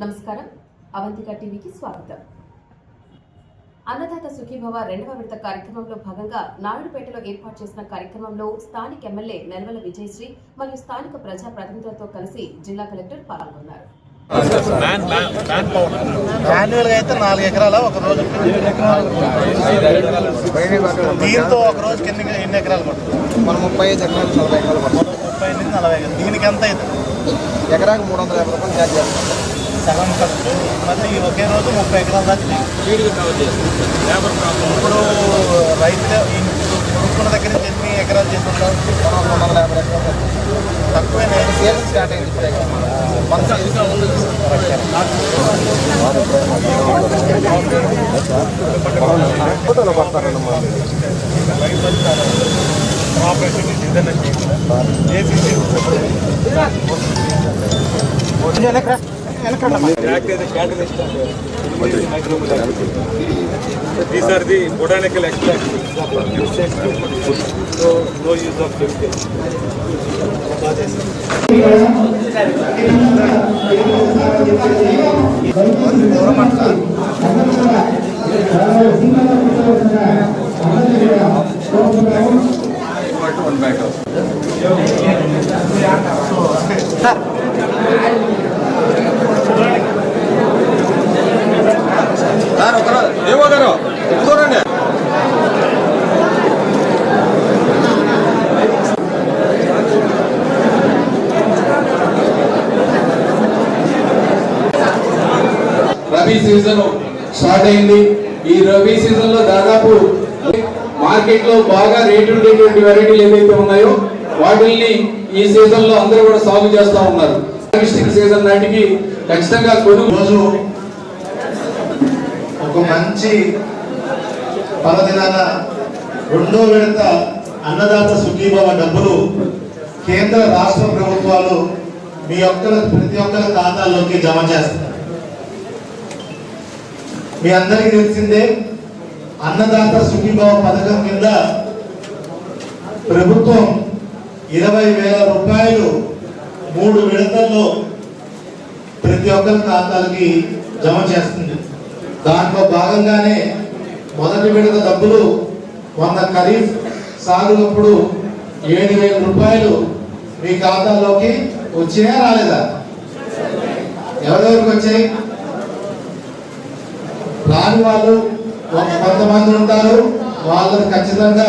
నమస్కారం. అవంతిక టీవీకి స్వాగతం. అన్నదాత సుఖీభవ రెండవ విడత కార్యక్రమంలో భాగంగా నాయుడుపేటలో ఏర్పాటు చేసిన కార్యక్రమంలో స్థానిక ఎమ్మెల్యే నెల్వల విజయశ్రీ మరియు స్థానిక ప్రజా ప్రతినిధులతో కలిసి జిల్లా కలెక్టర్ పాల్గొన్నారు. అయితే నాలుగు ఎకరాల ఒక రోజు దీంతో ఒక రోజుకి ఎన్ని ఎన్ని ఎకరాలు పడుతుంది? మన ముప్పై ఐదు ఎకరాలు నలభై ఎకరాలు పడుతుంది. ముప్పై నుంచి నలభై ఎకరాలు. దీనికి ఎంత అవుతుంది? ఎకరాకు మూడు వందల యాభై రూపాయలు ఛార్జ్ చేస్తాం సగం ఖర్చు మళ్ళీ ఒకే రోజు ముప్పై ఎకరాల దాకా. ఇప్పుడు రైతు కొనుక్కున్న దగ్గర నుంచి ఎన్ని ఎకరాలు చేస్తుంటారు? మనం రెండు వందల యాభై ఎకరాలు తక్కువే సీజన్ స్టార్ట్ అయింది. ಆಪರೇಷನ್ ಇದನ್ನು A C C These are the botanical extracts. So no use of chemicals. ఏమన్నారు చూడండి రబీ సీజన్ స్టార్ట్ అయింది. ఈ రబీ సీజన్లో దాదాపు మార్కెట్లో బాగా రేటు ఉండేటువంటి వెరైటీలు ఏవైతే ఉన్నాయో వాటిల్ని ఈ సీజన్లో అందరూ కూడా సాగు చేస్తా ఉన్నారు. హార్వెస్టింగ్ సీజన్ నాటికి ఖచ్చితంగా కొడుకు రోజు ఒక మంచి పర్వదినాన రెండో విడత అన్నదాత సుఖీభవ డబ్బులు కేంద్ర రాష్ట్ర ప్రభుత్వాలు మీ ఒక్కరి ప్రతి ఒక్కరి ఖాతాల్లోకి జమ చేస్తారు మీ అందరికీ తెలిసిందే అన్నదాత సుఖీభావ పథకం కింద ప్రభుత్వం ఇరవై వేల రూపాయలు మూడు విడతల్లో ప్రతి ఒక్కరి ఖాతాలకి జమ చేస్తుంది. దాంట్లో భాగంగానే మొదటి విడత డబ్బులు మొన్న ఖరీఫ్ సాగునప్పుడు ఏడు వేల రూపాయలు మీ ఖాతాలోకి వచ్చినా రాలేదా? ఎవరెవరికి వచ్చాయి? రాని వాళ్ళు కొంతమంది ఉంటారు వాళ్ళకి ఖచ్చితంగా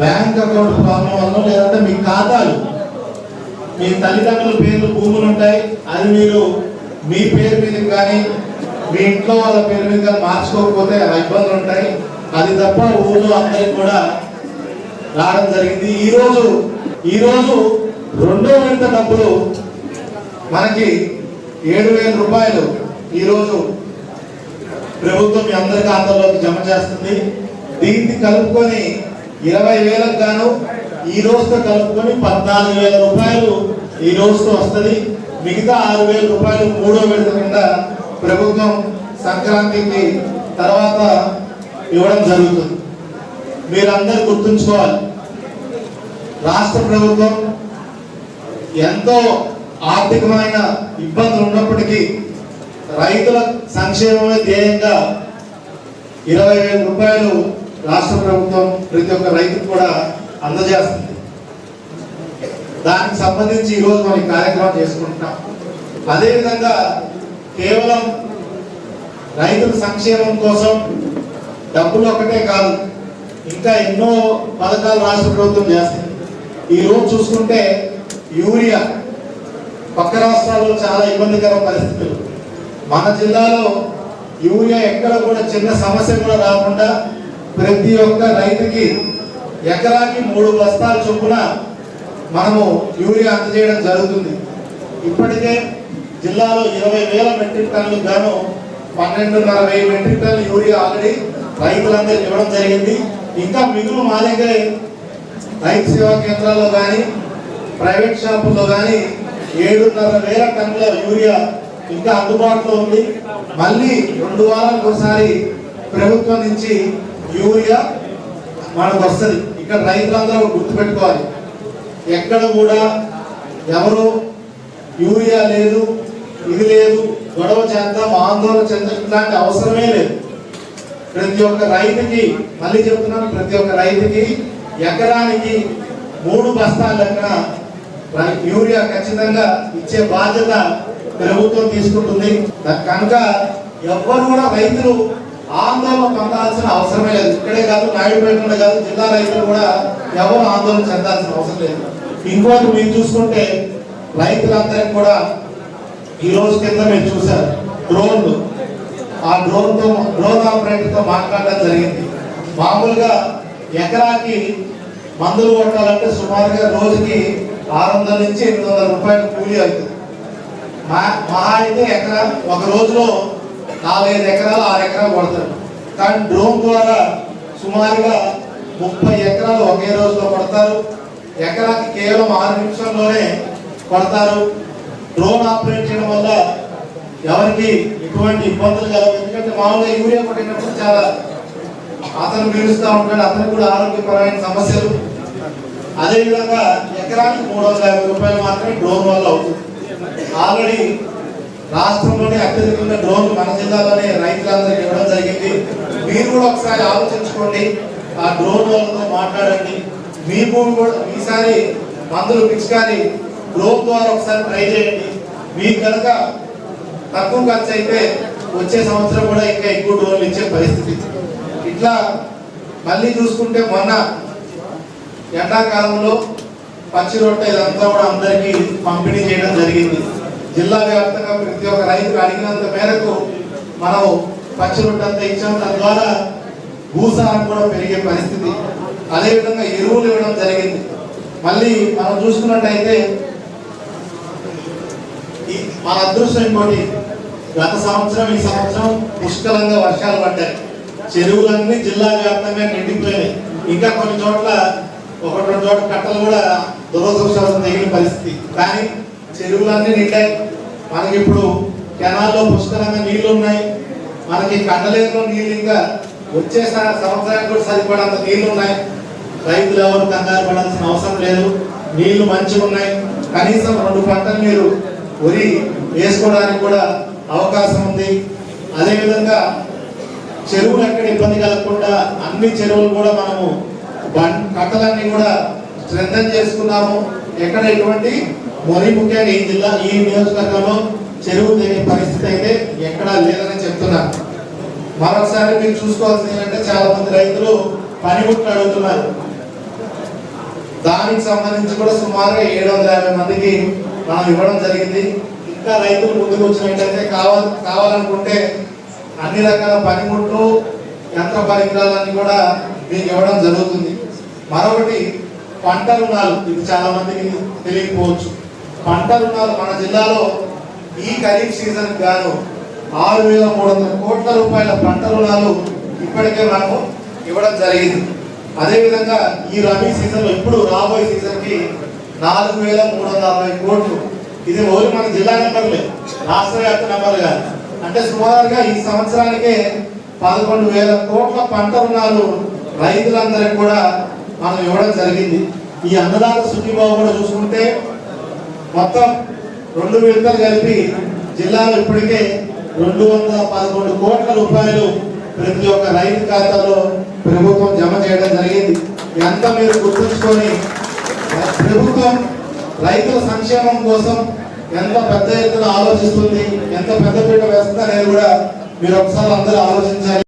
బ్యాంక్ అకౌంట్ ప్రాబ్లం వల్ల లేదంటే మీ ఖాతాలు మీ తల్లిదండ్రుల పేర్లు భూములు ఉంటాయి అది మీరు మీ పేరు మీద కానీ మీ ఇంట్లో వాళ్ళ పేరు మీద కానీ మార్చుకోకపోతే ఇబ్బందులు ఉంటాయి. అది తప్ప ఊళ్ళో అందరికి కూడా రావడం జరిగింది. ఈరోజు ఈరోజు రెండో విడత డబ్బులు మనకి ఏడు వేల రూపాయలు ఈరోజు ప్రభుత్వం మీ అందరి ఖాతాల్లోకి జమ చేస్తుంది. దీన్ని కలుపుకొని ఇరవై వేలకు గాను ఈ రోజుతో కలుపుకొని పద్నాలుగు వేల రూపాయలు ఈ రోజుతో వస్తుంది. మిగతా ఆరు వేల రూపాయలు మూడో విడత కింద ప్రభుత్వం సంక్రాంతికి తర్వాత ఇవ్వడం జరుగుతుంది. మీరందరూ గుర్తుంచుకోవాలి. రాష్ట్ర ప్రభుత్వం ఎంతో ఆర్థికమైన ఇబ్బందులు ఉన్నప్పటికీ రైతుల సంక్షేమమే ధ్యేయంగా ఇరవై వేల రూపాయలు రాష్ట్ర ప్రభుత్వం ప్రతి ఒక్క రైతుకు కూడా అందజేస్తుంది. దానికి సంబంధించి ఈరోజు మనం కార్యక్రమం చేసుకుంటున్నాం. అదేవిధంగా కేవలం రైతుల సంక్షేమం కోసం డబ్బులు ఒకటే కాదు ఇంకా ఎన్నో పథకాలు రాష్ట్ర ప్రభుత్వం చేస్తుంది. ఈరోజు చూసుకుంటే యూరియా పక్క రాష్ట్రాల్లో చాలా ఇబ్బందికర పరిస్థితులు. మన జిల్లాలో యూరియా ఎక్కడ కూడా చిన్న సమస్య కూడా రాకుండా ప్రతి ఒక్క రైతుకి ఎకరాకి మూడు బస్తాల చొప్పున మనము యూరియా అందజేయడం జరుగుతుంది. ఇప్పటికే జిల్లాలో ఇరవై వేల మెట్రిక్ టన్లు గాను పన్నెండున్నర వెయ్యి మెట్రిక్ టన్లు యూరియా ఆల్రెడీ రైతులందరికీ ఇవ్వడం జరిగింది. ఇంకా మిగులు మా దగ్గరే రైతు సేవా కేంద్రాల్లో కానీ ప్రైవేట్ షాపుల్లో కానీ ఏడున్నర వేల టన్నుల యూరియా ఇంకా అందుబాటులో ఉంది. మళ్ళీ రెండు వారాలకు ఒకసారి ప్రభుత్వం నుంచి యూరియా మనకు వస్తుంది. ఇక్కడ రైతులందరూ గుర్తుపెట్టుకోవాలి. ఎక్కడ కూడా ఎవరు యూరియా లేదు ఇది లేదు గొడవ చేద్దాం ఆందోళన చెందాం అవసరమే లేదు. ప్రతి ఒక్క రైతుకి మళ్ళీ చెప్తున్నాను ప్రతి ఒక్క రైతుకి ఎకరానికి మూడు బస్తాల లెక్కన యూరియా ఖచ్చితంగా ఇచ్చే బాధ్యత ప్రభుత్వం తీసుకుంటుంది. కనుక ఎవ్వరు కూడా రైతులు ఆందోళన పొందాల్సిన అవసరమే లేదు. ఇక్కడే కాదు నాయుడుపేటలో కాదు జిల్లా రైతులు కూడా ఎవరు ఆందోళన చెందాల్సిన అవసరం లేదు. ఇంకోటి మీరు చూసుకుంటే రైతులందరికీ కూడా ఈ రోజు కింద మీరు చూసారు డ్రోన్లు. ఆ డ్రోన్తో డ్రోన్ ఆపరేటర్తో మాట్లాడడం జరిగింది. మామూలుగా ఎకరాకి మందులు కొట్టాలంటే సుమారుగా రోజుకి ఆరు వందల నుంచి ఎనిమిది వందల రూపాయలు కూలీ అవుతుంది. మహా అయితే ఎకరా ఒక రోజులో నాలుగైదు ఎకరాలు ఆరు ఎకరాలు కొడతారు. కానీ డ్రోన్ ద్వారా సుమారుగా ముప్పై ఎకరాలు ఒకే రోజులో కొడతారు. ఎకరాకి కేవలం ఆరు నిమిషంలోనే కొడతారు. డ్రోన్ ఆపరేట్ చేయడం వల్ల ఎవరికి ఎటువంటి ఇబ్బందులు కలవు ఎందుకంటే మామూలుగా యూరియా కొట్టినప్పుడు చాలా అతను పిలుస్తూ ఉంటాడు. అతనికి కూడా ఆరోగ్యపరమైన సమస్యలు. అదేవిధంగా ఎకరానికి మూడు వందల యాభై రూపాయలు మాత్రమే డ్రోన్ వల్ల అవుతుంది. ఆల్రెడీ రాష్ట్రంలోనే అత్యధికంగా డ్రోన్ మన జిల్లాలోనే రైతులందరికీ ఇవ్వడం జరిగింది. మీరు కూడా ఒకసారి ఆలోచించుకోండి. ఆ డ్రోన్ వాళ్ళతో మాట్లాడండి. మీ భూమి కూడా ఈసారి మందులు పిచ్చుకాని డ్రోన్ ద్వారా ఒకసారి ట్రై చేయండి. మీకు కనుక తక్కువ ఖర్చు అయితే వచ్చే సంవత్సరం కూడా ఇంకా ఎక్కువ డ్రోన్లు ఇచ్చే పరిస్థితి. ఇట్లా మళ్ళీ చూసుకుంటే మొన్న ఎండాకాలంలో పచ్చి రొట్టె ఇదంతా కూడా అందరికీ పంపిణీ చేయడం జరిగింది. జిల్లా వ్యాప్తంగా ప్రతి ఒక్క రైతుకు అడిగినంత మేరకు మనం పచ్చి రొట్టె అంతా ఇచ్చాం. తద్వారా భూసారం కూడా పెరిగే పరిస్థితి. అదేవిధంగా ఎరువులు ఇవ్వడం జరిగింది. మళ్ళీ మనం చూసుకున్నట్టయితే ఈ మన అదృష్టం ఇంకోటి గత సంవత్సరం ఈ సంవత్సరం పుష్కలంగా వర్షాలు పడ్డాయి. చెరువులన్నీ జిల్లా వ్యాప్తంగా నిండిపోయినాయి. ఇంకా కొన్ని చోట్ల ఒక రెండు చోట్ల కట్టలు కూడా దురదృష్టం తగిన పరిస్థితి. కానీ చెరువులన్నీ నిండాయి. మనకి ఇప్పుడు కెనాల్లో పుష్కలంగా నీళ్ళు ఉన్నాయి. మనకి కండలేరులో నీళ్ళు ఇంకా వచ్చే సంవత్సరానికి కూడా సరిపడంత నీళ్ళు ఉన్నాయి. రైతులు ఎవరు కంగారు పడాల్సిన అవసరం లేదు. నీళ్ళు మంచిగా ఉన్నాయి. కనీసం రెండు పంటలు మీరు వరి వేసుకోవడానికి కూడా అవకాశం ఉంది. అదేవిధంగా చెరువులు ఎక్కడ ఇబ్బంది కలగకుండా అన్ని చెరువులు కూడా మనము బ కట్టలన్నీ కూడా స్ట్రెంథన్ చేసుకున్నాము. ఎక్కడ ఎటువంటి మరి ముఖ్యంగా ఈ జిల్లా ఈ నియోజకవర్గంలో చెరువు లేని పరిస్థితి అయితే ఎక్కడా లేదని చెప్తున్నాను మరొకసారి మీరు చూసుకోవాల్సింది ఏంటంటే చాలా మంది రైతులు పనిముట్లు అడుగుతున్నారు. దానికి సంబంధించి కూడా సుమారుగా ఏడు వందల యాభై మందికి మనం ఇవ్వడం జరిగింది. ఇంకా రైతులు ముందుకు వచ్చినట్టయితే కావాలి కావాలనుకుంటే అన్ని రకాల పనిముట్లు యంత్ర పరికరాలన్నీ కూడా మీకు ఇవ్వడం జరుగుతుంది. మరొకటి పంట రుణాలు ఇది చాలా మందికి తెలియకపోవచ్చు. పంట రుణాలు మన జిల్లాలో ఈ ఖరీఫ్ సీజన్ గాను ఆరు వేల మూడు వందల కోట్ల రూపాయల పంట రుణాలు ఇప్పటికే మనము ఇవ్వడం జరిగింది. అదేవిధంగా ఈ రబీ సీజన్లో ఇప్పుడు రాబోయే సీజన్కి నాలుగు వేల మూడు వందల అరవై కోట్లు. ఇది ఓన్లీ మన జిల్లా నెంబర్లే రాష్ట్ర వ్యాప్త నెంబర్ కాదు. అంటే సుమారుగా ఈ సంవత్సరానికే పదకొండు వేల కోట్ల పంట రుణాలు రైతులందరికీ కూడా మనం ఇవ్వడం జరిగింది. ఈ అన్నదాత సుఖీబాబు కూడా చూసుకుంటే మొత్తం రెండు విడతలు కలిపి జిల్లాలో ఇప్పటికే రెండు వందల పదకొండు కోట్ల రూపాయలు ప్రతి ఒక్క రైతు ఖాతాలో ప్రభుత్వం జమ చేయడం జరిగింది. ఎంత మీరు గుర్తుంచుకొని ప్రభుత్వం రైతుల సంక్షేమం కోసం ఎంత పెద్ద ఎత్తున ఆలోచిస్తుంది ఎంత పెద్ద పీట వేస్తుంది అనేది కూడా మీరు ఒకసారి అందరూ ఆలోచించాలి.